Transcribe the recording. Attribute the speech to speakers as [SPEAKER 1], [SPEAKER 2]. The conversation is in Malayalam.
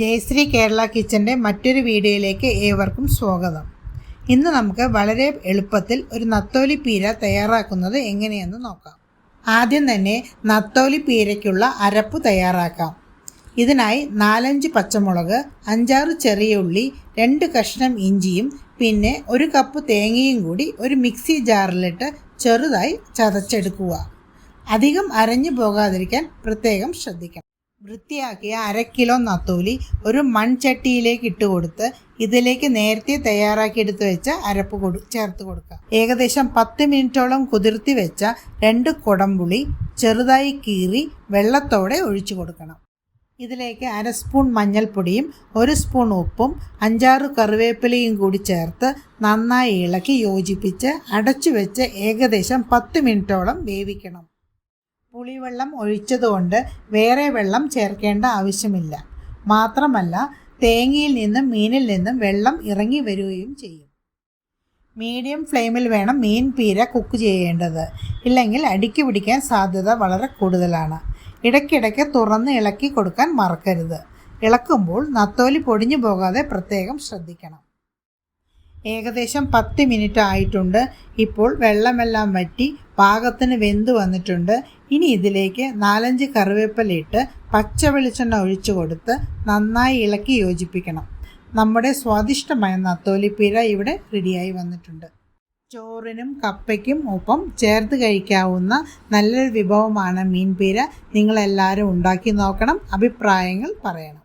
[SPEAKER 1] ജയശ്രീ കേരള കിച്ചന്റെ മറ്റൊരു വീഡിയോയിലേക്ക് ഏവർക്കും സ്വാഗതം. ഇന്ന് നമുക്ക് വളരെ എളുപ്പത്തിൽ ഒരു നത്തോലി പീര തയ്യാറാക്കുന്നത് എങ്ങനെയെന്ന് നോക്കാം. ആദ്യം തന്നെ നത്തോലി പീരയ്ക്കുള്ള അരപ്പ് തയ്യാറാക്കാം. ഇതിനായി നാലഞ്ച് പച്ചമുളക് അഞ്ചാറ് ചെറിയ ഉള്ളി രണ്ട് കഷ്ണം ഇഞ്ചിയും പിന്നെ ഒരു കപ്പ് തേങ്ങയും കൂടി ഒരു മിക്സി ജാറിലിട്ട് ചെറുതായി ചതച്ചെടുക്കുക. അധികം അരഞ്ഞു പോകാതിരിക്കാൻ പ്രത്യേകം ശ്രദ്ധിക്കണം. വൃത്തിയാക്കിയ അര കിലോ നത്തോലി ഒരു മൺചട്ടിയിലേക്ക് ഇട്ട് കൊടുത്ത് ഇതിലേക്ക് നേരത്തെ തയ്യാറാക്കി എടുത്ത് വെച്ച അരപ്പ് കൊടു ചേർത്ത് കൊടുക്കുക. ഏകദേശം പത്ത് മിനിറ്റോളം കുതിർത്തി വെച്ച രണ്ട് കുടംപുളി ചെറുതായി കീറി വെള്ളത്തോടെ ഒഴിച്ചു കൊടുക്കണം. ഇതിലേക്ക് അര സ്പൂൺ മഞ്ഞൾപ്പൊടിയും ഒരു സ്പൂൺ ഉപ്പും അഞ്ചാറ് കറിവേപ്പിലയും കൂടി ചേർത്ത് നന്നായി ഇളക്കി യോജിപ്പിച്ച് അടച്ചു വെച്ച് ഏകദേശം പത്ത് മിനിറ്റോളം വേവിക്കണം. പുളിവെള്ളം ഒഴിച്ചതുകൊണ്ട് വേറെ വെള്ളം ചേർക്കേണ്ട ആവശ്യമില്ല. മാത്രമല്ല തേങ്ങയിൽ നിന്നും മീനിൽ നിന്നും വെള്ളം ഇറങ്ങി വരികയും ചെയ്യും. മീഡിയം ഫ്ലെയിമിൽ വേണം മീൻ പീര കുക്ക് ചെയ്യേണ്ടത്. ഇല്ലെങ്കിൽ അടിക്ക് പിടിക്കാൻ സാധ്യത വളരെ കൂടുതലാണ്. ഇടയ്ക്കിടയ്ക്ക് തുറന്ന് ഇളക്കി കൊടുക്കാൻ മറക്കരുത്. ഇളക്കുമ്പോൾ നത്തോലി പൊടിഞ്ഞു പോകാതെ പ്രത്യേകം ശ്രദ്ധിക്കണം. ഏകദേശം പത്ത് മിനിറ്റ് ആയിട്ടുണ്ട്. ഇപ്പോൾ വെള്ളമെല്ലാം വറ്റി പാകത്തിന് വെന്ത് വന്നിട്ടുണ്ട്. ഇനി ഇതിലേക്ക് നാലഞ്ച് കറിവേപ്പിലയിട്ട് പച്ച വെളിച്ചെണ്ണ ഒഴിച്ചു കൊടുത്ത് നന്നായി ഇളക്കി യോജിപ്പിക്കണം. നമ്മുടെ സ്വാദിഷ്ടമായ നത്തോലിപ്പീര ഇവിടെ റെഡിയായി വന്നിട്ടുണ്ട്. ചോറിനും കപ്പയ്ക്കും ഒപ്പം ചേർത്ത് കഴിക്കാവുന്ന നല്ലൊരു വിഭവമാണ് മീൻപീര. നിങ്ങളെല്ലാവരും ഉണ്ടാക്കി നോക്കണം. അഭിപ്രായങ്ങൾ പറയണം.